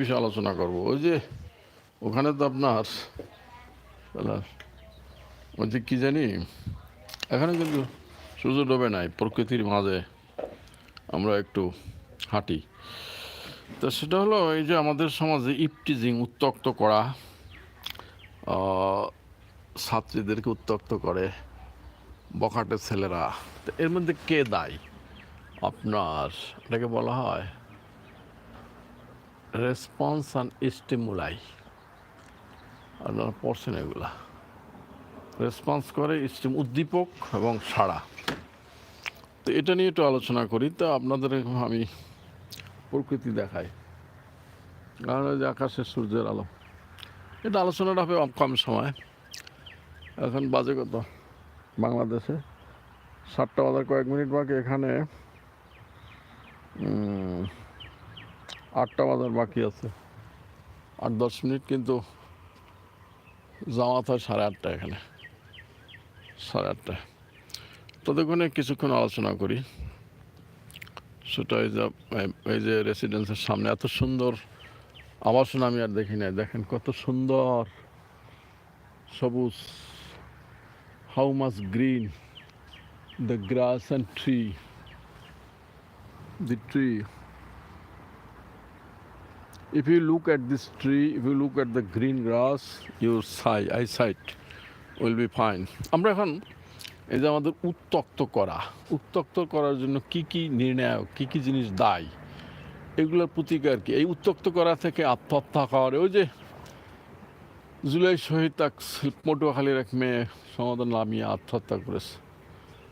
বিষয়ে আলোচনা করব। ওই যে ওখানে তো আপনার ওই যে কী জানি, এখানে কিন্তু সূর্য ডোবে নাই, প্রকৃতির মাঝে আমরা একটু হাঁটি। তো সেটা হলো এই যে আমাদের সমাজে ইপটিজিং উত্তক্ত করা ছাত্রীদেরকে উত্তক্ত করে, বখাটে ছেলেরা, তো এর মধ্যে কে দায়? আপনার, এটাকে বলা হয় রেসপন্স অ্যান্ড স্টিমুলাই আপনারা পড়ছেন এগুলা রেসপন্স করে স্টিম উদ্দীপক এবং সাড়া তো এটা নিয়ে একটু আলোচনা করি তো আপনাদের আমি প্রকৃতি দেখাই কারণ যে আকাশের সূর্যের আলো এটা আলোচনাটা হবে কম সময় এখন বাজে কত বাংলাদেশে সাতটা বাজার কয়েক মিনিট বাকি এখানে আটটা বাজার বাকি আছে। আট, দশ মিনিট কিন্তু জামাত হয় সাড়ে আটটা এখানে। সাড়ে আটটায় ততক্ষণে কিছুক্ষণ আলোচনা করি। সেটা এই যে এই যে রেসিডেন্সের সামনে, এত সুন্দর আবাসন আমি আর দেখি নাই। দেখেন কত সুন্দর সবুজ how much green the grass and tree the tree. If you look at this tree, if you look at the green grass, your sight, eyesight will be fine. আমরা এখন এই যে আমাদের উত্তক্ত করা উত্তক্ত করার জন্য কি কি নির্ণায়ক কি কি জিনিস দায়ী? এগুলোর প্রতিকার কি? এই উত্তক্ত করা থেকে আত্মহত্যা করার ওই যে জুলাই শহীদ তাক পটুয়াখালীর এক মেয়ে সমাধান নামিয়ে আত্মহত্যা করেছে।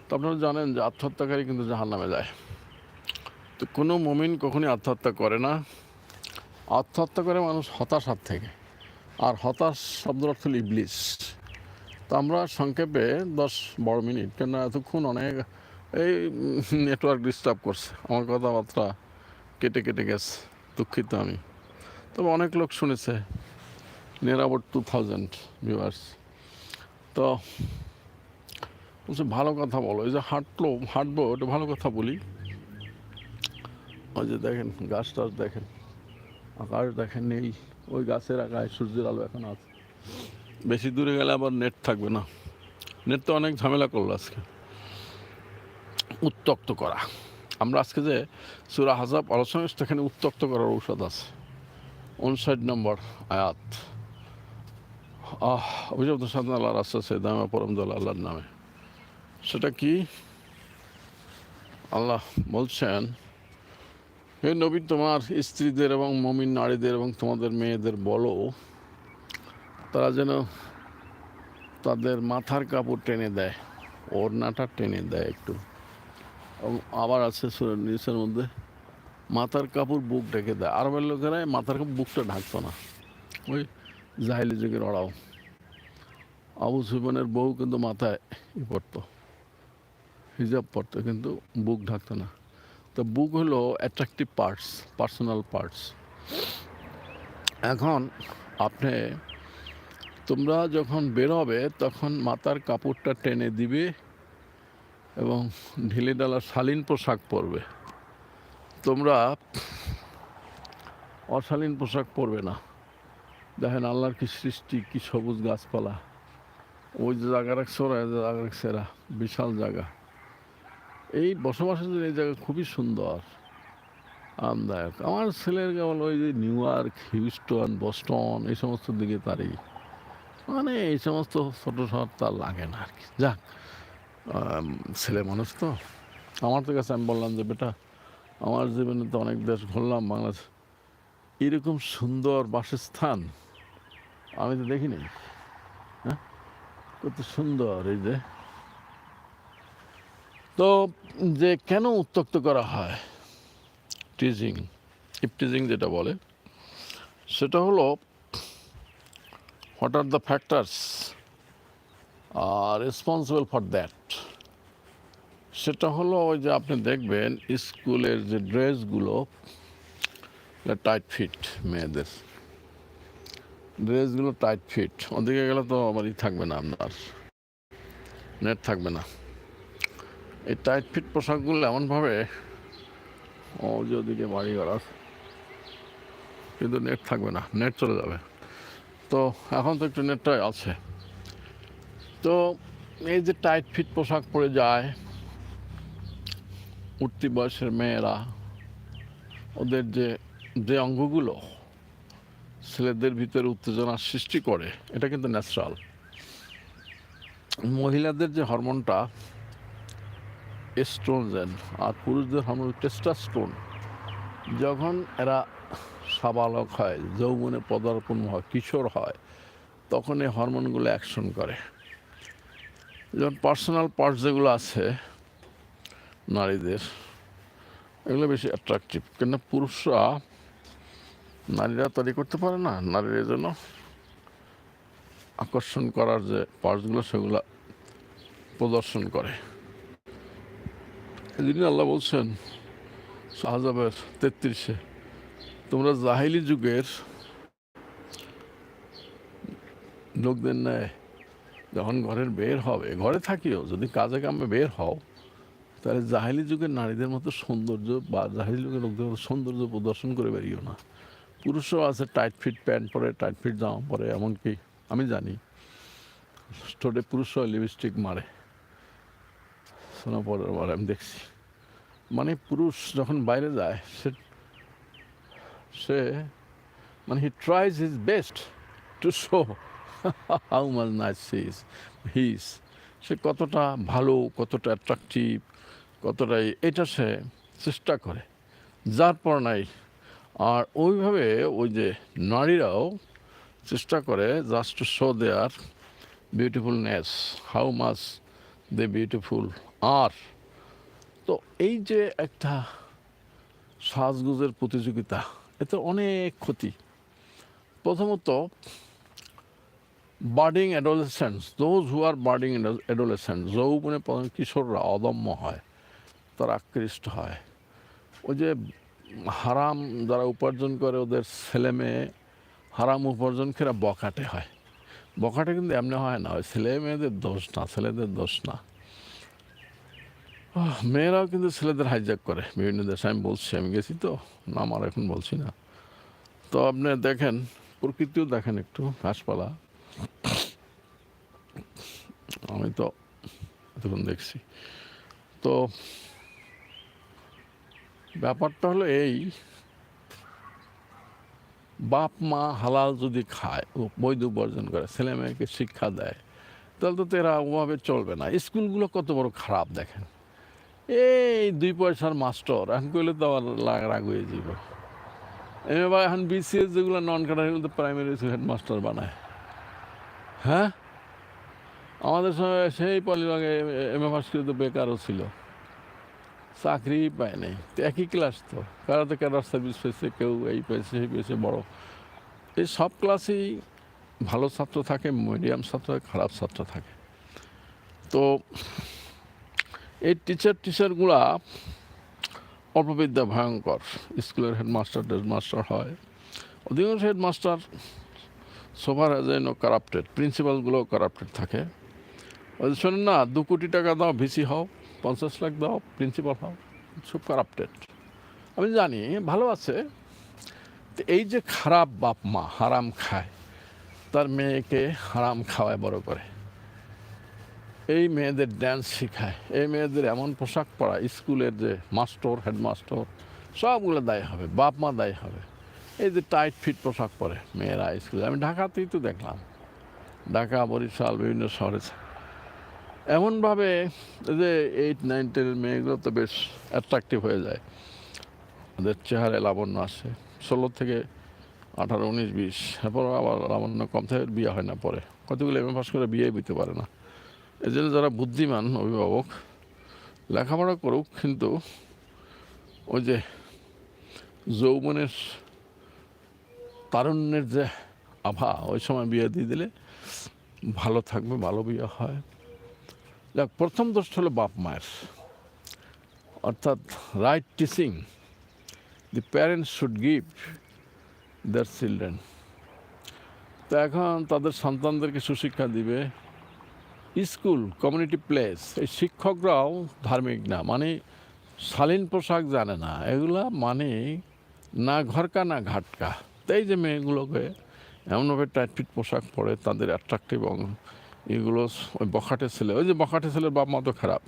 তো আপনারা জানেন যে আত্মহত্যাকারী কিন্তু জাহান নামে যায়। তো কোনো মমিন কখনই আত্মহত্যা করে না। আত্মহত্যা করে মানুষ হতাশার থেকে। আর হতাশ শব্দের অর্থ ইবলিস। তো আমরা সংক্ষেপে দশ বারো মিনিট কেন এতক্ষণ অনেক এই নেটওয়ার্ক ডিস্টার্ব করছে। আমার কথাবার্তা কেটে কেটে গেছে, দুঃখিত আমি। তবে অনেক লোক শুনেছে near about two thousand viewers তো বলছে, ভালো কথা বলো। এই যে হাঁটলো, হাঁটবো ওটা ভালো কথা বলি। ওই যে দেখেন, গাছ টাছ দেখেন। আকাশ দেখেন নেই, ওই গাছের আকাশ, সূর্যের আলো এখন আছে। বেশি দূরে গেলে আবার নেট থাকবে না। নেট তো অনেক ঝামেলা করল আজকে। উত্তক্ত করা। আমরা আজকে যে সুরা হাজাব আলোচনা সেখানে উত্তক্ত করার ঔষধ আছে। উনষাট নম্বর আয়াত। আহ অভিযোগ সাধন আল্লাহ রাস্তা সেদামা পরমদল আল্লাহর নামে। সেটা কি? আল্লাহ বলছেন হে নবী, তোমার স্ত্রীদের এবং মমিন নারীদের এবং তোমাদের মেয়েদের বলো, তারা যেন তাদের মাথার কাপড় টেনে দেয়, ওড়নাটা টেনে দেয় একটু। এবং আবার আছে নিউজের মধ্যে, মাথার কাপড় বুক ঢেকে দেয়। আরবের লোকেরা মাথার কাপড় বুকটা ঢাকতো না। ওই জাহিলি যুগের ওরাও। আবু সুবনের বউ কিন্তু মাথায় ই পড়তো হিজাব পড়তো কিন্তু বুক ঢাকতো না। তো বুক হলো অ্যাট্রাকটিভ পার্টস পার্সোনাল পার্টস এখন আপনি, তোমরা যখন বেরোবে, তখন মাথার কাপড়টা টেনে দিবে এবং ঢিলে ডালা শালীন পোশাক পরবে। তোমরা অশালীন পোশাক পরবে না। দেখেন আল্লাহর কি সৃষ্টি, কি সবুজ গাছপালা। ওই যে জায়গা রাখছে, ওরা জায়গা রাখছে বিশাল জায়গা। এই বসবাসের জন্য এই জায়গা খুবই সুন্দর আরামদায়ক আমার ছেলের কেবল ওই যে নিউ ইয়র্ক হিউস্টন বস্টন এই সমস্ত দিকে তারই। মানে এই সমস্ত ছোটো শহর তার লাগে না আর কি যাক ছেলে মানুষ তো। আমার তো কাছে আমি বললাম যে, বেটা, আমার জীবনে তো অনেক দেশ ঘুরলাম, বাংলাদেশ। এরকম সুন্দর বাসস্থান আমি তো দেখিনি। হ্যাঁ? কত সুন্দর এই যে। তো যে কেন উত্তক্ত করা হয় টিজিং ইপটিজিং যেটা বলে, সেটা হলো what are the factors responsible for that সেটা হলো ওই যে আপনি দেখবেন স্কুলের যে ড্রেসগুলো টাইট ফিট মেয়েদের। ড্রেসগুলো টাইট ফিট ওদিকে গেলে তো আমার ই থাকবে না, আপনার। নেট থাকবে না। এই টাইট ফিট পোশাকগুলো এমনভাবে ও যে ওদিকে বাড়ি ঘর কিন্তু নেট থাকবে না নেট চলে যাবে। তো এখন তো একটু নেটটাই আছে। তো এই যে টাইট ফিট পোশাক পরে যায়, উঠতি বয়সের মেয়েরা, ওদের যে যে অঙ্গগুলো ছেলেদের ভিতরে উত্তেজনা সৃষ্টি করে, এটা কিন্তু ন্যাচারাল মহিলাদের যে হরমোনটা এস্ট্রোজেন আর পুরুষদের হরমোন টেস্টাস্টোন যখন এরা সাবালক হয়, যৌবনে পদার্পণ হয়, কিশোর হয়, তখন এই হরমোনগুলো অ্যাকশন করে। যেমন পার্সোনাল পার্টস যেগুলো আছে, নারীদের, এগুলো বেশি অ্যাট্রাকটিভ কেন পুরুষরা নারীরা তৈরি করতে পারে না নারীদের জন্য আকর্ষণ করার যে পার্টসগুলো সেগুলো প্রদর্শন করে। জন্য আল্লাহ বলছেন, শাহজাবের তেত্রিশে, তোমরা জাহিলি যুগের লোকদের নেয় যখন ঘরের বের হবে, ঘরে থাকিও, যদি কাজে কামে বের হও, তাহলে জাহিলি যুগের নারীদের মতো সৌন্দর্য বা জাহিলি যুগের লোকদের মতো সৌন্দর্য প্রদর্শন করে বেরিও না। পুরুষও আছে টাইট ফিট প্যান্ট পরে টাইট ফিট জামা পরে, এমনকি আমি জানি, ঠোঁটে পুরুষরাও লিপস্টিক মারে। সোনা পরের বার আমি দেখছি। মানে পুরুষ যখন বাইরে যায়, সে সে মানে he tries his best to show how much nice his his সে কতটা ভালো, কতটা অ্যাট্রাকটিভ কতটা এই- এটা সে চেষ্টা করে। যার পর নাই, আর ওইভাবে ওই যে নারীরাও চেষ্টা করে just to show their beautifulness how much they beautiful are. তো এই যে একটা সাজগুজের প্রতিযোগিতা, এতে অনেক ক্ষতি। প্রথমত budding adolescence those who are budding adolescence যৌবনে কিশোররা অদম্য হয়, তারা আকৃষ্ট হয়। ওই যে হারাম যারা উপার্জন করে, ওদের ছেলে মেয়ে হারাম উপার্জন করে বকাটে হয়। বকাটে কিন্তু এমনি হয় না, ওই ছেলে মেয়েদের দোষ না, ছেলেদের দোষ না। মেয়েরাও কিন্তু ছেলেদের হাইজ্যাক করে। বিভিন্ন দেশে আমি বলছি, আমি গেছি তো নাম আর এখন বলছি না। তো আপনি দেখেন, প্রকৃতিও দেখেন একটু, গাছপালা। আমি তো তখন দেখছি। তো ব্যাপারটা হলো এই, বাপ, মা, হালাল যদি খায় বৈধ উপার্জন করে, ছেলে মেয়েকে শিক্ষা দেয়, তাহলে তো এরা ওভাবে চলবে না। স্কুলগুলো কত বড় খারাপ দেখেন। এই দুই পয়সার মাস্টার, এখন কইলে তো আবার রাগ হয়ে যাব বা এখন বিসিএস যেগুলো নন কাটার তো প্রাইমারি স্কুল হেডমাস্টার বানায়। হ্যাঁ? আমাদের সময় সেই পলিবাগে এম এ পাস করে তো বেকারও ছিল। চাকরি পায় নাই। একই ক্লাস তো। কারও তো ক্যাডার সার্ভিস পেয়েছে, কেউ এই পেয়েছে, সেই পেয়েছে, বড়। এই সব ক্লাসেই ভালো ছাত্র থাকে মিডিয়াম ছাত্র খারাপ ছাত্র থাকে। তো এই টিচার টিচারগুলা অল্পবিদ্যা ভয়ঙ্কর। স্কুলের হেডমাস্টার হেডমাস্টার হয়। অধিকাংশ হেডমাস্টার সোভার এজ এন কারাপ্টেড প্রিন্সিপালগুলো কারাপ্টেড থাকে। ওই শোনেন না, দু কোটি টাকা দাও, ভিসি হও, পঞ্চাশ লাখ দাও প্রিন্সিপাল হও, সব কারাপ্টেড আমি জানি, ভালো আছে। এই যে খারাপ বাপ মা হারাম খায়, তার মেয়েকে হারাম খাওয়ায় বড় করে। এই মেয়েদের ড্যান্স শেখায়, এই মেয়েদের এমন পোশাক পরা, স্কুলের যে মাস্টার, হেডমাস্টার, সবগুলো দায়ী হবে, বাপ মা দায়ী হবে। এই যে টাইট ফিট পোশাক পরে মেয়েরা স্কুলে, আমি ঢাকাতেই তো দেখলাম, ঢাকা, বরিশাল, বিভিন্ন শহরে। এমনভাবে যে এইট নাইন টেনের মেয়েগুলো তো বেশ অ্যাট্রাকটিভ হয়ে যায়। ওদের চেহারায় লাবণ্য আসে। ষোলো থেকে আঠারো, উনিশ, বিশ এরপর আবার লাবণ্য কম থেকে বিয়ে হয় না পরে। কতগুলো এম পাস করে বিয়ে দিতে পারে না। এই জন্য যারা বুদ্ধিমান অভিভাবক, লেখাপড়া করুক, কিন্তু ওই যে যৌবনের তারুণ্যের যে আভা, ওই সময় বিয়ে দিয়ে দিলে ভালো থাকবে, ভালো বিয়ে হয়। যাক, প্রথম দোষ হলো বাপ মায়ের। অর্থাৎ right teaching the parents should give their children তো এখন তাদের সন্তানদেরকে সুশিক্ষা দিবে। স্কুল, কমিউনিটি প্লেস, এই শিক্ষকরাও ধার্মিক না মানে শালীন পোশাক জানে না, এগুলা মানে না ঘরকা, না ঘাটকা। এই যে মেয়েগুলোকে এমনভাবে টাইট ফিট পোশাক পরে তাদের অ্যাট্রাকটিভ এগুলো ওই বখাটে ছেলে, ওই যে বখাটে ছেলের বাপ মা তো খারাপ।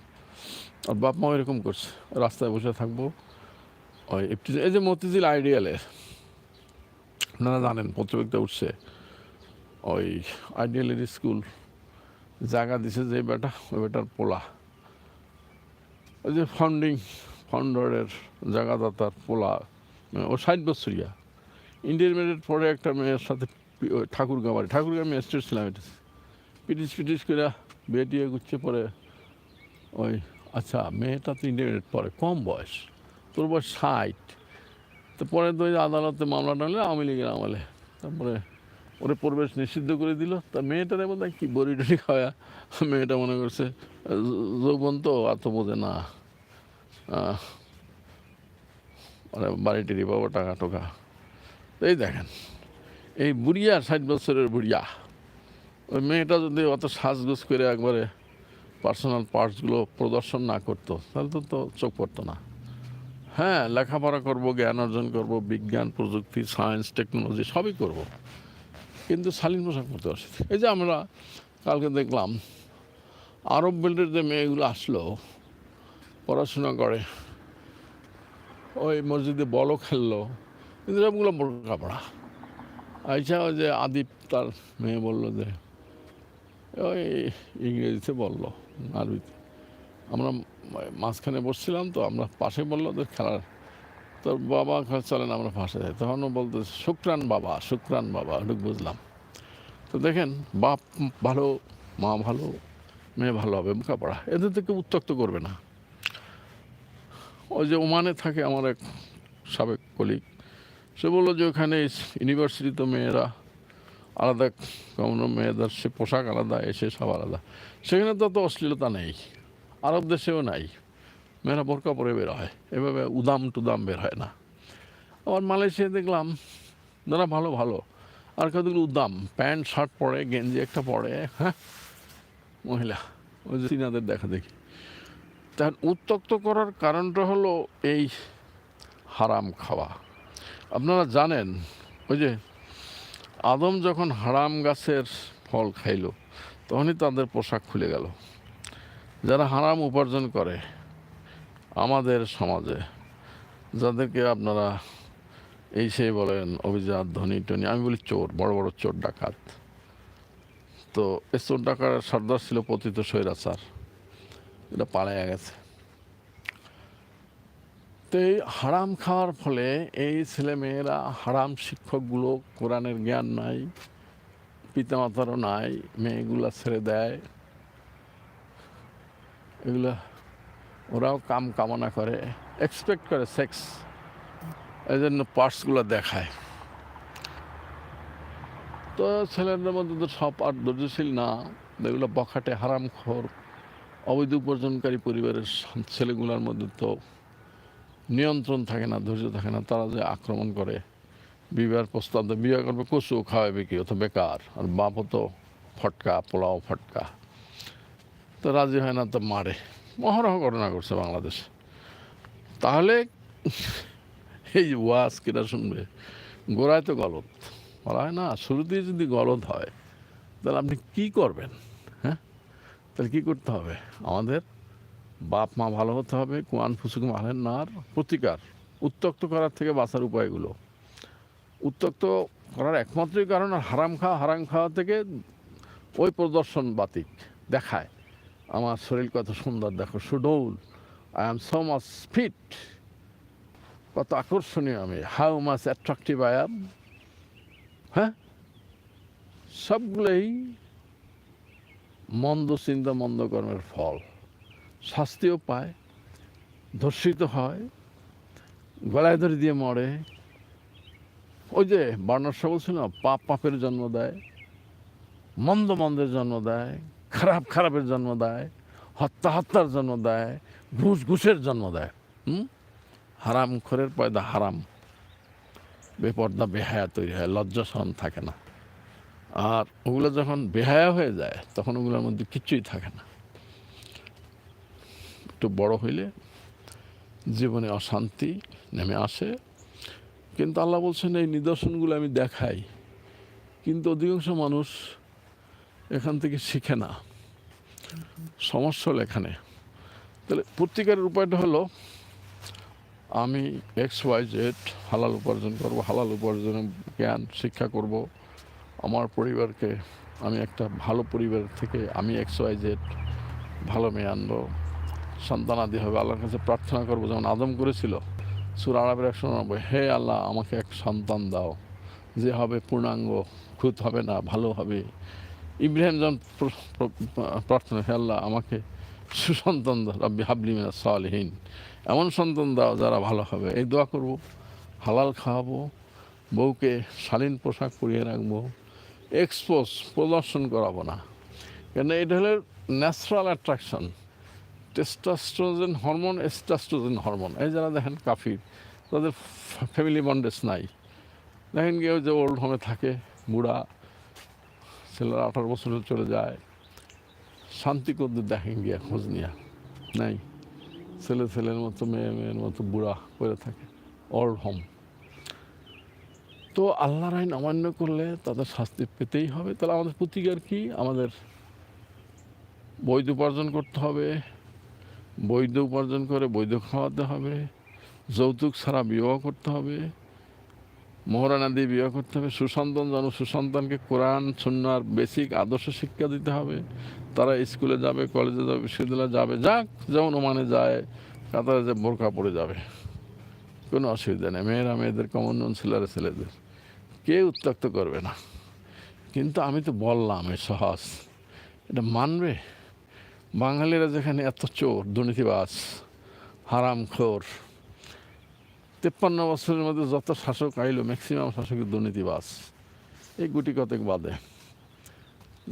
আর বাপ মা এরকম করছে, রাস্তায় বসে থাকব, ওই এই যে মতিঝিল আইডিয়ালের আপনারা জানেন পত্রবিকটা উঠছে, ওই আইডিয়ালের স্কুল। জায়গা দিছে যে বেটা, ওই বেটার পোলা। ওই যে ফাউন্ডিং ফাউন্ডারের জায়গাদাতার পোলা মানে ও ষাট বছরিয়া। ইন্টারমিডিয়েট পরে একটা মেয়ের সাথে ঠাকুরগাঁ বাড়ি, ঠাকুরগাঁ আমি এস্টেট ছিলাম এটা। পিটিস পিটিস করে বিয়ে টিয়ে গুচ্ছে পরে ওই আচ্ছা মেয়েটা তো ইন্টারমিডিয়েট পরে, কম বয়স, তোর বয়স ষাট। তো পরে তো ওই আদালতে মামলা টানলে আওয়ামী লীগের আমলে। তারপরে ওরে প্রবেশ নিষিদ্ধ করে দিল। তা মেয়েটার এবার কি বড়ি টড়ি খাওয়া মেয়েটা মনে করছে, যৌবন তো এত বোঝে না। বাড়ি টিড়ি পাবো টাকা টোকা। এই দেখেন, এই বুড়িয়া ষাট বছরের বুড়িয়া। ওই মেয়েটা যদি অত সাজগোজ করে একবারে পার্সোনাল পার্টসগুলো প্রদর্শন না করতো, তাহলে তো তো চোখ পড়তো না। হ্যাঁ লেখাপড়া করব, জ্ঞান অর্জন করব, বিজ্ঞান, প্রযুক্তি সায়েন্স টেকনোলজি সবই করব। কিন্তু শালীন পোশাক পরতে অসুবিধা এই যে আমরা কালকে দেখলাম, আরব বেল্টের যে মেয়েগুলো আসলো, পড়াশোনা করে, ওই মসজিদে বলও খেললো, কিন্তু সবগুলো বোরকা পড়া আইসা ওই যে আদিপ তার মেয়ে বলল যে, ওই ইংরেজিতে বলল, আরবিতে। আমরা মাঝখানে বসছিলাম তো, আমরা পাশে বলল যে খেলার তোর বাবা চলেন আমরা ফাঁসে যাই। তখন ও বলতো, শুক্রান বাবা শুক্রান বাবা এটুকু বুঝলাম। তো দেখেন, বাপ ভালো, মা ভালো, মেয়ে ভালো হবে বোঝাপড়া এদের থেকে উত্তক্ত করবে না। ওই যে ওমানে থাকে আমার এক সাবেক কলিগ, সে বলল যে ওখানে ইউনিভার্সিটিতে মেয়েরা আলাদা কোনো মেয়েদের সে পোশাক আলাদা, এসে সব আলাদা। সেখানে তো অত অশ্লীলতা নেই, আরব দেশেও নাই। মেয়েরা বোরকা পরে বের হয়। এভাবে উদাম টুদাম বের হয় না। আবার মালয়েশিয়া দেখলাম যারা ভালো ভালো। আর কতগুলো উদাম, প্যান্ট, শার্ট পরে, গেঞ্জি একটা পরে হ্যাঁ? মহিলা, ওই যে চীনাদের দেখা দেখি। তার উত্তক্ত করার কারণটা হলো এই হারাম খাওয়া। আপনারা জানেন, ওই যে আদম যখন হারাম গাছের ফল খাইলো, তখনই তাদের পোশাক খুলে গেল। যারা হারাম উপার্জন করে আমাদের সমাজে। যাদেরকে আপনারা এই সেই বলেন অভিজাত ধনী টনি, আমি বলি চোর, বড় বড় চোর ডাকাত। তো এই চোর ডাকার সর্দার ছিল পতিত স্বৈরাচার। এটা পালাইয়া গেছে। তো এই হারাম খাওয়ার ফলে এই ছেলেমেয়েরা হারাম শিক্ষকগুলো কোরআনের জ্ঞান নাই, পিতামাতারও নাই, মেয়েগুলা ছেড়ে দেয়। এগুলো ওরাও কাম কামনা করে এক্সপেক্ট করে সেক্স এই জন্য পার্টসগুলো দেখায়। তো ছেলেদের মধ্যে তো সব আর ধৈর্যশীল না এগুলো বখাটে হারাম খোর অবৈধ উপার্জনকারী পরিবারের ছেলেগুলোর মধ্যে তো নিয়ন্ত্রণ থাকে না, ধৈর্য থাকে না, তারা যে আক্রমণ করে, বিবাহের প্রস্তাব দেয়, বিবাহ করবে কচু খাওয়াবে কি অত বেকার, আর বাপও তো ফটকা, পোলাও ফটকা, তো রাজি হয় না, তো মারে। মহরহ ঘটনা করছে বাংলাদেশ। তাহলে এই ওয়াজ কিনা শুনবে? গোড়ায় তো গলত বলা হয়, না শুরুতেই যদি গলত হয়, তাহলে আপনি কি করবেন? হ্যাঁ? তাহলে কী করতে হবে? আমাদের বাপ মা ভালো হতে হবে কুয়ান ফুসুক মালেন নার প্রতিকার, উত্তক্ত করার থেকে বাঁচার উপায়গুলো। উত্তক্ত করার একমাত্রই কারণ হারাম খাওয়া হারাম খাওয়া থেকে ওই প্রদর্শন বাতিক দেখায়। আমার শরীর কত সুন্দর, দেখো সুডৌল। I am so much fit কত আকর্ষণীয় আমি। How much attractive I am হ্যাঁ? সবগুলোই মন্দ চিন্তা, মন্দ কর্মের ফল। শাস্তিও পায়, ধর্ষিত হয়, গলায় ধরে দিয়ে মরে। ওই যে বার্নার সাহ বলছিল পাপ পাপের জন্ম দেয়, মন্দ মন্দের জন্ম দেয়। খারাপ, খারাপের জন্ম দেয়, হত্যা, হত্যার জন্ম দেয়, ঘুষ, ঘুষের জন্ম দেয়। হুম? হারাম খোরের পয়দা হারাম। বেপর্দা, বেহায়া তৈরি হয়, লজ্জা সহন থাকে না। আর ওগুলো যখন বেহায়া হয়ে যায়, তখন ওগুলোর মধ্যে কিচ্ছুই থাকে না। একটু বড় হইলে জীবনে অশান্তি নেমে আসে। কিন্তু আল্লাহ বলছেন, এই নিদর্শনগুলো আমি দেখাই। কিন্তু অধিকাংশ মানুষ এখান থেকে শিখে না। সমস্যা হলো এখানে। তাহলে প্রত্যেকের উপায়টা হলো, আমি এক্স ওয়াই জেড হালাল উপার্জন করব, হালাল উপার্জনের জ্ঞান, শিক্ষা করব। আমার পরিবারকে আমি একটা ভালো পরিবার থেকে আমি এক্স ওয়াই জেড ভালো মেয়ে আনব। সন্তান আদি হবে, আল্লাহর কাছে প্রার্থনা করব। যেমন আদম করেছিল, সুর আরবের একশো নব্বই, হে আল্লাহ, আমাকে এক সন্তান দাও। যে হবে পূর্ণাঙ্গ, খুঁত হবে না, ভালো হবে। ইব্রাহিম যখন প্র- প্র- প্রার্থনা আল্লাহ, আমাকে সুসন্তান দাও হাবলি হাবলিমিনা সালহীন। এমন সন্তান দাও যারা ভালো হবে। এই দোয়া করব, হালাল খাওয়াবো, বউকে শালীন পোশাক পরিয়ে রাখব এক্সপোজ প্রদর্শন করাবো না। কেন এটা হলো natural attraction testosterone hormone oestrogen hormone এই যারা দেখেন কাফির, তাদের ফ্যামিলি বন্ডেজ নাই। দেখেন কেউ যে ওল্ড হোমে থাকে, বুড়া ছেলেরা আঠারো বছর চলে যায়। শান্তি করতে দেখেন গিয়া খোঁজ নিয়া। নাই, ছেলে ছেলের মতো, মেয়ে মেয়ের মতো, বুড়া করে থাকে হোম তো আল্লাহর আইন অমান্য করলে তাদের শাস্তি পেতেই হবে। তাহলে আমাদের প্রতিকার কি? আমাদের বৈধ উপার্জন করতে হবে, বৈধ উপার্জন করে বৈধ খাওয়াতে হবে, যৌতুক ছাড়া বিবাহ করতে হবে। মোহরানা দিয়ে বিবাহ করতে হবে, সুসন্তান যেন সুসন্তানকে কোরআন সুন্নার বেসিক আদর্শ শিক্ষা দিতে হবে। তারা স্কুলে যাবে, কলেজে যাবে, বিশ্ববিদ্যালয়ে যাবে, যাক যেমন ওমানে যায়, কাতারে যে বোরকা পড়ে যাবে। কোনো অসুবিধা নেই, মেয়েরা মেয়েদের কমন ছেলেরা ছেলেদের। কেউ উত্তক্ত করবে না। কিন্তু আমি তো বললাম এই সহজ। এটা মানবে? বাঙালিরা যেখানে এত চোর, দুর্নীতিবাজ, হারামখোর তেপ্পান্ন বছরের মধ্যে যত শাসক আইলো ম্যাক্সিমাম শাসকের দুর্নীতিবাস এই গুটি কতক বাদে।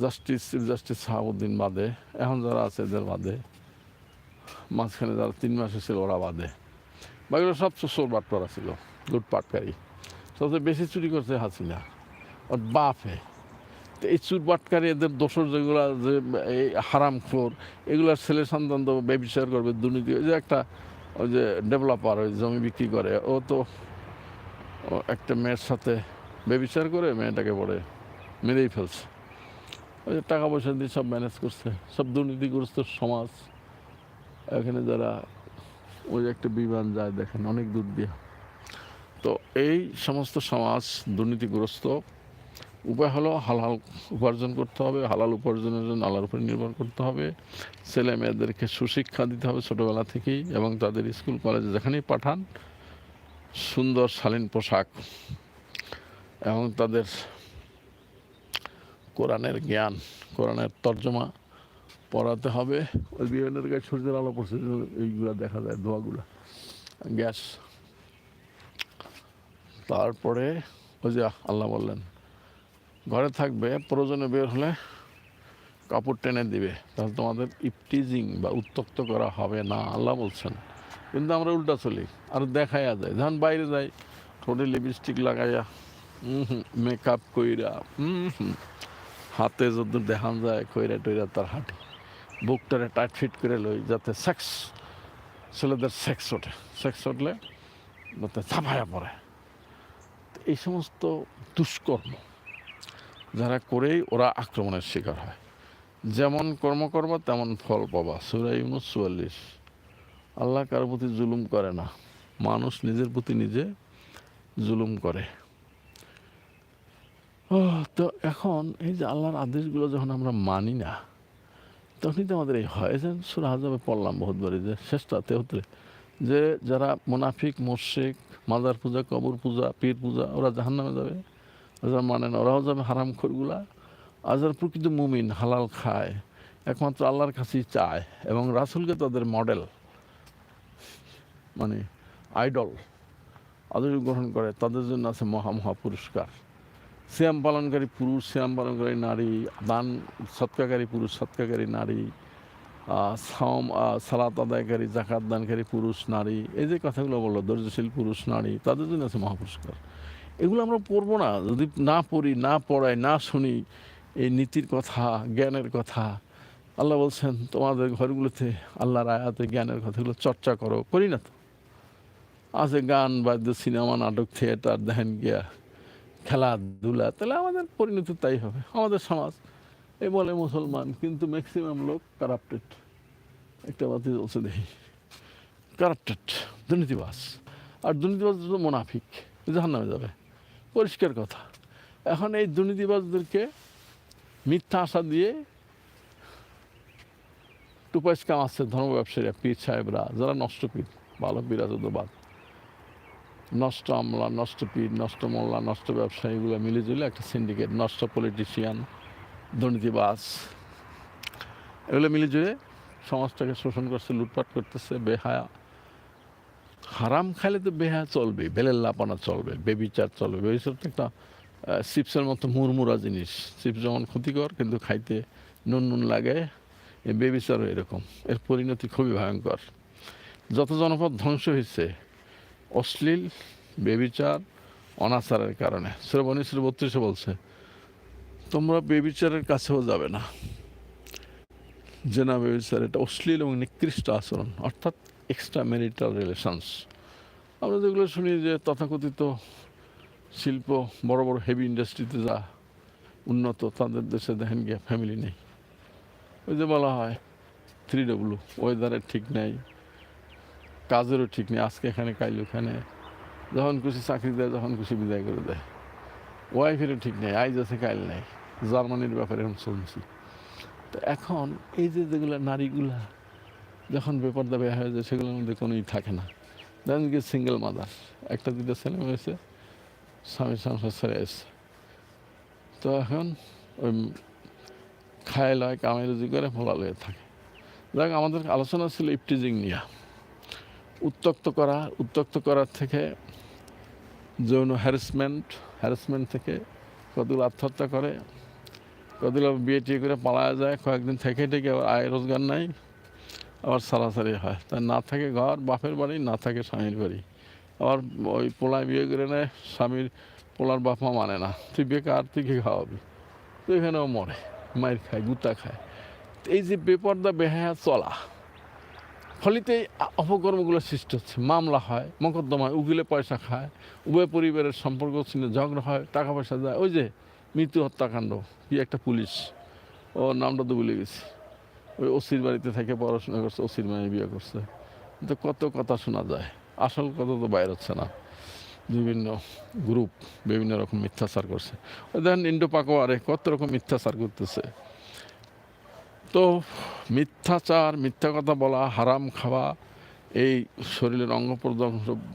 জাস্টিস চিফ জাস্টিস শাহাবুদ্দিন বাদে, এখন যারা আছে এদের বাদে। মাঝখানে যারা তিন মাসে ছিল ওরা বাদে। বাকিগুলো সব চোর বাটপাড়া ছিল লুটপাটকারী সবচেয়ে বেশি চুরি করছে হাসিনা। ওর বাপে। তো এই চুর বাটকারী এদের দোষর যেগুলো, যে এই হারাম খোর এগুলার ছেলে সন্তান তো ব্যবসার করবে, দুর্নীতি যে একটা ওই যে ডেভেলপার ওই জমি বিক্রি করে, ও তো একটা মেয়ের সাথে ব্যবচার করে মেয়েটাকে পরে মেরেই ফেলছে। ওই যে টাকা পয়সা দিয়ে সব ম্যানেজ করছে, সব দুর্নীতিগ্রস্ত সমাজ। এখানে যারা ওই একটা বিমান যায় দেখেন, অনেক দূর দিয়ে। তো এই সমস্ত সমাজ দুর্নীতিগ্রস্ত উপায় হলো হালাল উপার্জন করতে হবে হালাল উপার্জনের জন্য আল্লাহর উপর নির্ভর করতে হবে। ছেলে মেয়েদেরকে সুশিক্ষা দিতে হবে ছোটোবেলা থেকেই এবং তাদের স্কুল কলেজে যেখানেই পাঠান সুন্দর শালীন পোশাক এবং তাদের কোরআনের জ্ঞান কোরআনের তর্জমা পড়াতে হবে। ওই বিমানের গায়ে সূর্যের আলো পড়ছে এইগুলো দেখা যায় ধোয়াগুলা গ্যাস। তারপরে ওই যে আল্লাহ বললেন ঘরে থাকবে, প্রয়োজনে বের হলে কাপড় টেনে দিবে। তাহলে তোমাদের ইপটিজিং বা উত্তক্ত করা হবে না, আল্লাহ বলছেন। কিন্তু আমরা উল্টা চলি, আর দেখাইয়া যায়। যখন বাইরে যাই ঠোঁটে লিপস্টিক লাগাইয়া হুম মেকআপ কইরা হাতে যদি দেখান যায়, কইরা টইরা তার হাঁটি। বুকটারে টাইট ফিট করে লই, যাতে সেক্স ছেলেদের সেক্স ওঠে। সেক্স উঠলে যাতে ছাপায়া পড়ে। এই সমস্ত দুষ্কর্ম যারা করেই ওরা আক্রমণের শিকার হয়। যেমন কর্ম করবা, তেমন ফল পাবা। সুরাই ইউনুস চুয়াল্লিশ। আল্লাহ কারোর প্রতি জুলুম করে না। মানুষ নিজের প্রতি নিজে জুলুম করে। ও তো এখন এই যে আল্লাহর আদেশগুলো যখন আমরা মানি না, তখনই তো আমাদের এই হয়। যে সুরা হাজাবে পড়লাম বহুতবারই, যে শেষটা তেহতে যে যারা মোনাফিক মোর্শেক মাজার পূজা, কবর পূজা, পীর পূজা, ওরা জাহান্নামে যাবে। যারা মানে না, ওরাও যাবে হারাম খোরগুলা আর যারা প্রকৃত মুমিন, হালাল খায়, একমাত্র আল্লাহর কাছেই চায় এবং রাসুলকে তাদের মডেল মানে আইডল আদর্শ গ্রহণ করে, তাদের জন্য আছে মহা মহা পুরস্কার। শ্যাম পালনকারী পুরুষ শ্যাম পালনকারী নারী, দান সৎকাকারী পুরুষ সৎকাকারী নারী সাম সালাত আদায়কারী জাকাত দানকারী পুরুষ, নারী, এই যে কথাগুলো বলল, ধৈর্যশীল পুরুষ, নারী, তাদের জন্য আছে মহাপুরস্কার এগুলো আমরা পড়ব না। যদি না পড়ি, না পড়াই, না শুনি, এই নীতির কথা, জ্ঞানের কথা, আল্লাহ বলছেন, তোমাদের ঘরগুলোতে আল্লাহর আয়াতে জ্ঞানের কথাগুলো চর্চা করো। করি না তো। আছে গান, বাদ্য, সিনেমা, নাটক, থিয়েটার দেখেন গিয়া, খেলাধুলা, তাহলে আমাদের পরিণতি তাই হবে, আমাদের সমাজ। এই বলে মুসলমান, কিন্তু ম্যাক্সিমাম লোক কারাপ্টেড একটা বাতি চলছে দেখি। কারাপ্টেড দুর্নীতিবাস আর দুর্নীতিবাস মোনাফিক জাহান নামে যাবে। পরিষ্কার কথা। এখন এই দুর্নীতিবাজদেরকে মিথ্যা আশা দিয়ে টুপাইস কামাচ্ছে ধর্ম ব্যবসায়ীরা, পীর সাহেবরা, যারা নষ্ট পীর ভালো পীর নষ্ট আমলা, নষ্ট পীর, নষ্ট মোল্লা, নষ্ট ব্যবসায়ীগুলো মিলেজুলে একটা সিন্ডিকেট নষ্ট পলিটিশিয়ান দুর্নীতিবাজ। এগুলো মিলেজুলে সমাজটাকে শোষণ করছে, লুটপাট করতেছে, বেহায়া। হারাম খাইলে তো বেহা চলবে বেলেল্লাপনা চলবে, বেবিচার চলবে বেবিচার তো একটা চিপসের মতো মুরমুরা জিনিস। চিপস যেমন ক্ষতিকর, কিন্তু খাইতে নুন নুন লাগে বেবিচারও এরকম। এর পরিণতি খুবই ভয়ঙ্কর। যত জনপদ ধ্বংস হয়েছে অশ্লীল, বেবিচার, অনাচারের কারণে। শ্রবণী বত্রিশে বলছে, তোমরা বেবিচারের কাছেও যাবে না। জেনা বেবিচার, এটা অশ্লীল এবং নিকৃষ্ট আচরণ। অর্থাৎ এক্সট্রা ম্যারিটাল রিলেশনস আমরা যেগুলো শুনি যে তথাকথিত শিল্প, বড় বড় হেভি ইন্ডাস্ট্রিতে যা উন্নত, তাদের দেশে দেখেন গিয়ে ফ্যামিলি নেই। ওই যে বলা হয় থ্রি ডব্লু ওয়েদারের ঠিক নেই, কাজেরও ঠিক নেই, আজকে এখানে কাইল ওখানে যখন খুশি চাকরি দেয়, যখন খুশি বিদায় করে দেয়। ওয়াইফেরও ঠিক নেই, আইজ আছে কাইল নেই। জার্মানির ব্যাপারে এখন শুনছি। তো এখন এই যে যেগুলো নারীগুলা যখন বেপর্দা বেয়া হয়ে যায়, সেগুলোর মধ্যে কোনোই থাকে না। দেখেন গিয়ে সিঙ্গেল মাদার একটা দুটো ছেলে হয়েছে, স্বামী সংসার ছেড়ে এসছে। তো এখন ওই খায় লয় কামাই রুজি করে ফলা লয়ে থাকে। দেখ আমাদের আলোচনা ছিল ইপটিজিং নিয়ে। উত্তক্ত করা, উত্তক্ত করার থেকে যৌন হ্যারাসমেন্ট হ্যারাসমেন্ট থেকে কতগুলো আত্মহত্যা করে। কতগুলো বিয়ে টিয়ে করে পালায়া যায়, কয়েকদিন থেকে থেকে আবার আয় রোজগার নাই। আবার সারাসারি হয়। তা না থাকে ঘর, বাপের বাড়ি, না থাকে স্বামীর বাড়ি। আবার ওই পোলায় বিয়ে করে নেয় স্বামীর পোলার বাপ মা মানে না। তুই বেকার, তুই কি খাওয়াবি? তো এখানেও মরে, মায়ের খায়, গুতা খায়। এই যে বেপর্দা, বেহায়া চলা ফলিতে অপকর্মগুলো সৃষ্টি হচ্ছে। মামলা হয়, মোকদ্দমা হয়, উকিলে পয়সা খায়, উভয় পরিবারের সম্পর্ক ছিল ঝগড়া হয়, টাকা পয়সা যায় ওই যে মৃত্যু হত্যাকাণ্ড, কি একটা পুলিশ ও নামটা তো ভুলে গেছি। ওই ওসির বাড়িতে থেকে পড়াশোনা করছে, ওসির মায়ের বিয়ে করছে। কিন্তু কত কথা শোনা যায়। আসল কথা তো বাইর হচ্ছে না। বিভিন্ন গ্রুপ বিভিন্ন রকম মিথ্যাচার করছে। দেখেন ইন্ডো পাকোয়ারে কত রকম মিথ্যাচার করতেছে। তো মিথ্যাচার, মিথ্যা কথা বলা, হারাম খাওয়া, এই শরীরের অঙ্গ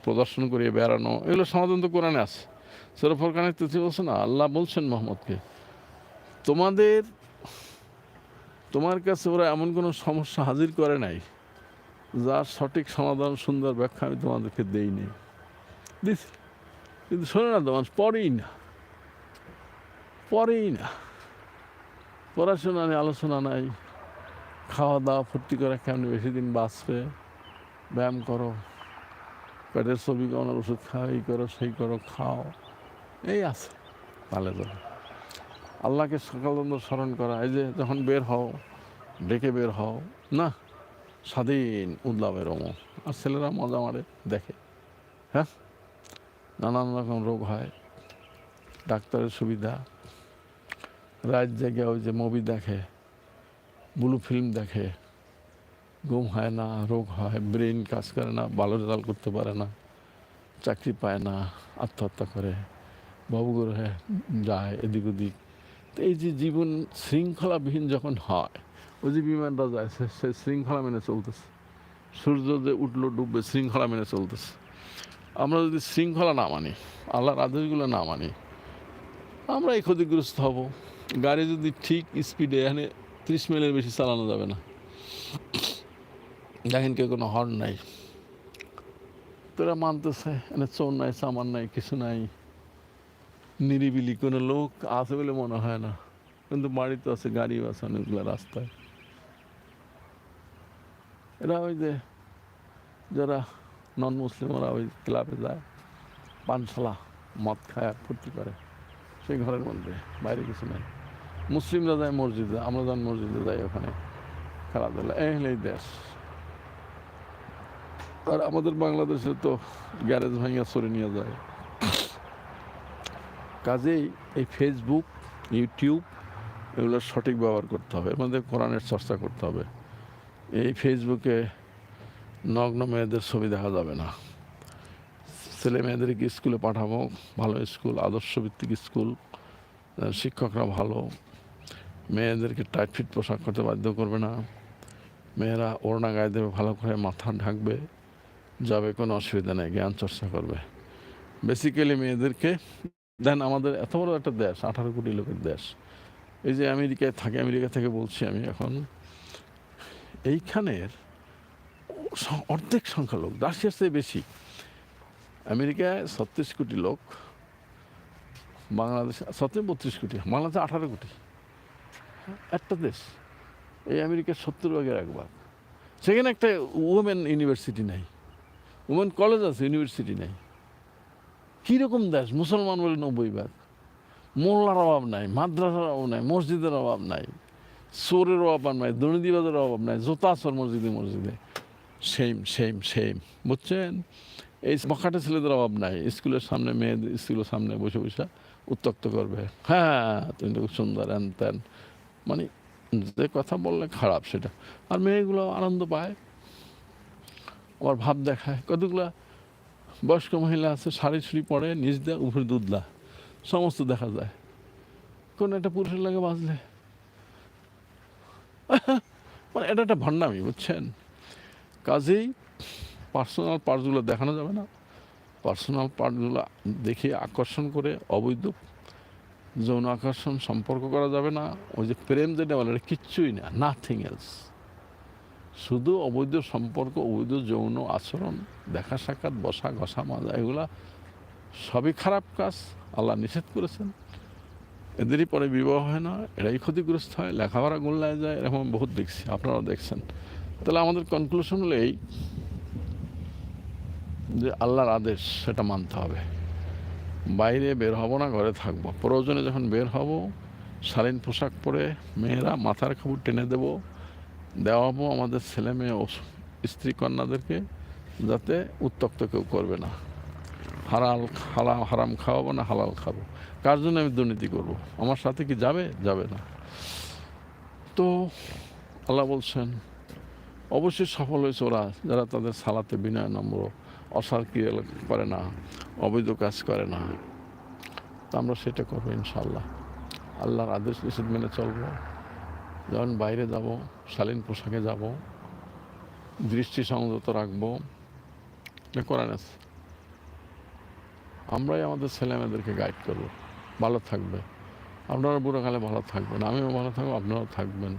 প্রদর্শন করিয়ে বেড়ানো, এগুলো সমাধান তো কোরআনে আছে। সরফ ফরকানের তিথি বলছে না, আল্লাহ বলছেন মোহাম্মদকে, তোমাদের তোমার কাছে ওরা এমন কোনো সমস্যা হাজির করে নাই যার সঠিক সমাধান সুন্দর ব্যাখ্যা আমি তোমাদেরকে দেইনি। দিছি কিন্তু শোনে না তোমার পড়েই না পড়েই না। পড়াশোনা নেই আলোচনা নাই খাওয়া দাওয়া ফুর্তি করে কেমন বেশি দিন বাঁচবে? ব্যায়াম করো, পেটের ছবি কমানোর ওষুধ খাও এই করো, সেই করো, খাও, এই আছে ভালো যাবে। আল্লাহকে সকালন্দ স্মরণ করা, এই যে যখন বের হও, ডেকে বের হও, না, স্বাধীন উদ্লামের অমো আর ছেলেরা মজা মারে, দেখে। হ্যাঁ? নানান রকম রোগ হয়, ডাক্তারের সুবিধা। রাত জেগে ওই যে মুভি দেখে, ব্লু ফিল্ম দেখে। ঘুম হয় না, রোগ হয় ব্রেন কাজ করে না, ভালো রেজাল্ট করতে পারে না, চাকরি পায় না, আত্মহত্যা করে। বাবুগ্রহে যায়, এদিক ওদিক। এই যে জীবন শৃঙ্খলাবিহীন যখন হয়, ওই যে বিমানটা যায়, সে শৃঙ্খলা মেনে চলতেছে। সূর্য যে উঠল, ডুববে, শৃঙ্খলা মেনে চলতেছে। আমরা যদি শৃঙ্খলা না মানি, আল্লাহর আদেশগুলো না মানি আমরা এই ক্ষতিগ্রস্ত হব। গাড়ি যদি ঠিক স্পিডে, এখানে ত্রিশ মাইলের বেশি চালানো যাবে না। দেখেন কেউ কোনো হর্ন নাই। তোরা মানতেছে, এনে চোর নাই, সামান নাই, কিছু নাই। নিরিবিলি কোনো লোক আছে বলে মনে হয় না। কিন্তু বাড়িতে আছে গাড়িও আছে অনেকগুলো রাস্তায়। এরা ওই যে যারা নন মুসলিম ওরা ওই ক্লাবে যায়, পানশালা, মদ খায় আর ফুর্তি করে। সেই ঘরের মধ্যে, বাইরে কিছু নাই। মুসলিমরা যায় মসজিদে, আমরা যখন মসজিদে যাই ওখানে খেলাধুলা, এই হলো এই দেশ। আর আমাদের বাংলাদেশে তো গ্যারেজ ভাঙিয়া সরে নিয়ে যায়। কাজেই এই ফেসবুক ইউটিউব এগুলোর সঠিক ব্যবহার করতে হবে। মধ্যে কোরআনের চর্চা করতে হবে। এই ফেসবুকে নগ্ন মেয়েদের ছবি দেখা যাবে না। ছেলে মেয়েদেরকে স্কুলে পাঠাবো, ভালো স্কুল আদর্শভিত্তিক স্কুল শিক্ষকরা ভালো। মেয়েদেরকে টাইট ফিট পোশাক করতে বাধ্য করবে না। মেয়েরা ওড়না গায়ে দেবে, ভালো করে মাথা ঢাকবে, যাবে, কোনো অসুবিধা নেই, জ্ঞান চর্চা করবে। বেসিক্যালি মেয়েদেরকে দেন আমাদের এত বড় একটা দেশ, আঠারো কোটি লোকের দেশ। এই যে আমেরিকায় থাকে, আমেরিকা থেকে বলছি আমি এখন। এইখানের অর্ধেক সংখ্যা লোক, রাশিয়ার চেয়ে বেশি। আমেরিকায় ছত্রিশ কোটি লোক, বাংলাদেশ ছত্রিশ, বত্রিশ কোটি, বাংলাদেশে আঠারো কোটি। একটা দেশ, এই আমেরিকার সত্তর ভাগের এক ভাগ। সেখানে একটা উমেন ইউনিভার্সিটি নাই। উমেন কলেজ আছে ইউনিভার্সিটি নেই। কীরকম দেশ? মুসলমান বলে নব্বই ভাগ। মোল্লার অভাব নাই, মাদ্রাসার অভাব নাই, মসজিদের অভাব নাই, চোরের অভাব নাই দুর্নীতিবাদের অভাব নাই, জোতা চোর মসজিদে মসজিদে। সেম সেম সেম বুঝছেন? এই বখাটে ছেলেদের অভাব নাই। স্কুলের সামনে মেয়েদের, স্কুলের সামনে বসে বসে উত্তক্ত করবে। হ্যাঁ তুমি তো খুব সুন্দর হ্যান ত্যান মানে যে কথা বললে খারাপ সেটা। আর মেয়েগুলো আনন্দ পায়, আবার ভাব দেখায়। কতগুলো বয়স্ক মহিলা আছে, শাড়ি ছুড়ি পরে নিজ দেয় উপরে দুধলা সমস্ত দেখা যায়। কোন একটা পুরুষের লাগে বাঁচলে মানে এটা একটা ভণ্ডামি, বুঝছেন? কাজেই পার্সোনাল পার্টসগুলো দেখানো যাবে না। পার্সোনাল পার্টগুলো দেখে আকর্ষণ করে অবৈধ যৌন আকর্ষণ সম্পর্ক করা যাবে না। ওই যে প্রেম যেটা বলে, এটা কিচ্ছুই না নাথিং এলস শুধু অবৈধ সম্পর্ক, অবৈধ যৌন আচরণ, দেখা সাক্ষাৎ, বসা, ঘষা, মাজা, এগুলা সবই খারাপ কাজ। আল্লাহ নিষেধ করেছেন। এদেরই পরে বিবাহ হয় না, এরাই ক্ষতিগ্রস্ত হয়, লেখাপড়া গোল্লায় যায়, এরকম বহুত দেখছি, আপনারাও দেখছেন। তাহলে আমাদের কনক্লুশন হলো এই যে আল্লাহর আদেশ, সেটা মানতে হবে। বাইরে বের হব না, ঘরে থাকব। প্রয়োজনে যখন বের হব, শালীন পোশাক পরে মেয়েরা মাথার কাপড় টেনে দেব দেওয়াবো আমাদের ছেলে মেয়ে ও স্ত্রী কন্যাদেরকে যাতে উত্তক্ত কেউ করবে না। হারাল হালা হারাম খাওয়াবো না, হালাল খাব। কার জন্য আমি দুর্নীতি করব? আমার সাথে কি যাবে? যাবে না। তো আল্লাহ বলছেন, অবশ্যই সফল হয়েছে ওরা যারা তাদের সালাতে বিনয় নম্র, অসার ক্রিয়া করে না, অবৈধ কাজ করে না। তো আমরা সেটা করব ইনশাল্লাহ আল্লাহর আদেশ নিষেধ মেনে চলবো। যখন বাইরে যাব, শালীন পোশাকে যাব, দৃষ্টি সংযত রাখব এটা আছে। আমরাই আমাদের ছেলেমেয়েদেরকে গাইড করব। ভালো থাকবে। আপনারা বুড়োকালে ভালো থাকবেন, আমিও ভালো থাকব, আপনারাও থাকবেন।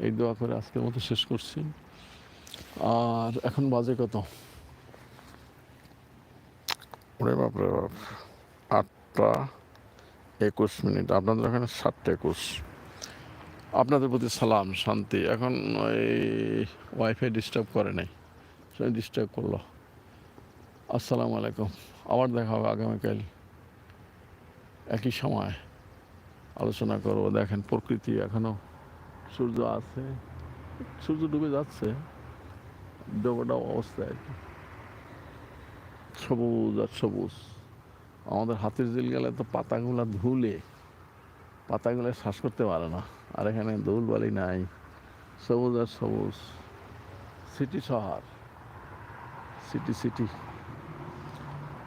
এই দোয়া করে আজকের মতো শেষ করছি। আর এখন বাজে কত? ওরে বাপরে বাপ, আটটা একুশ মিনিট। আপনাদের ওখানে সাতটা একুশ। আপনাদের প্রতি সালাম, শান্তি। এখন ওই ওয়াইফাই ডিস্টার্ব করে নাই। সে ডিস্টার্ব করল। আসসালামু আলাইকুম। আবার দেখা হবে আগামীকাল। একই সময় আলোচনা করব। দেখেন, প্রকৃতি এখনও সূর্য আছে। সূর্য ডুবে যাচ্ছে। ডোবাটা অবস্থায় আর কি। সবুজ আর সবুজ। আমাদের হাতের জিল গেলে তো পাতাগুলো ধুলে, পাতাগুলো শ্বাস করতে পারে না। আর এখানে দৌল বালি নাই, সবুজ আর সবুজ সিটি শহর সিটি সিটি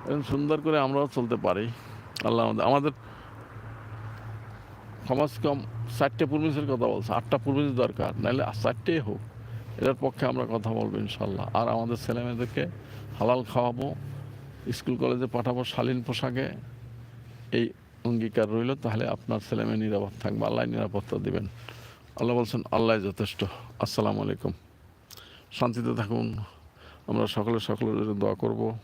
এরকম সুন্দর করে আমরাও চলতে পারি। আল্লাহ আমাদের আমাদের সমাজ কম, চারটে প্রভিন্সের কথা বলছে, আটটা প্রভিন্স দরকার, নাহলে চারটেই হোক। এটার পক্ষে আমরা কথা বলব ইনশাল্লাহ আর আমাদের ছেলেমেয়েদেরকে হালাল খাওয়াবো, স্কুল কলেজে পাঠাবো শালীন পোশাকে, এই অঙ্গীকার রইল, তাহলে আপনার ছেলেমেয়ে নিরাপদ থাকবে, আল্লাহ নিরাপত্তা দিবেন। আল্লাহ বলছেন, আল্লাহ যথেষ্ট। আসসালামু আলাইকুম। শান্তিতে থাকুন। আমরা সকলে সকলের দোয়া করব।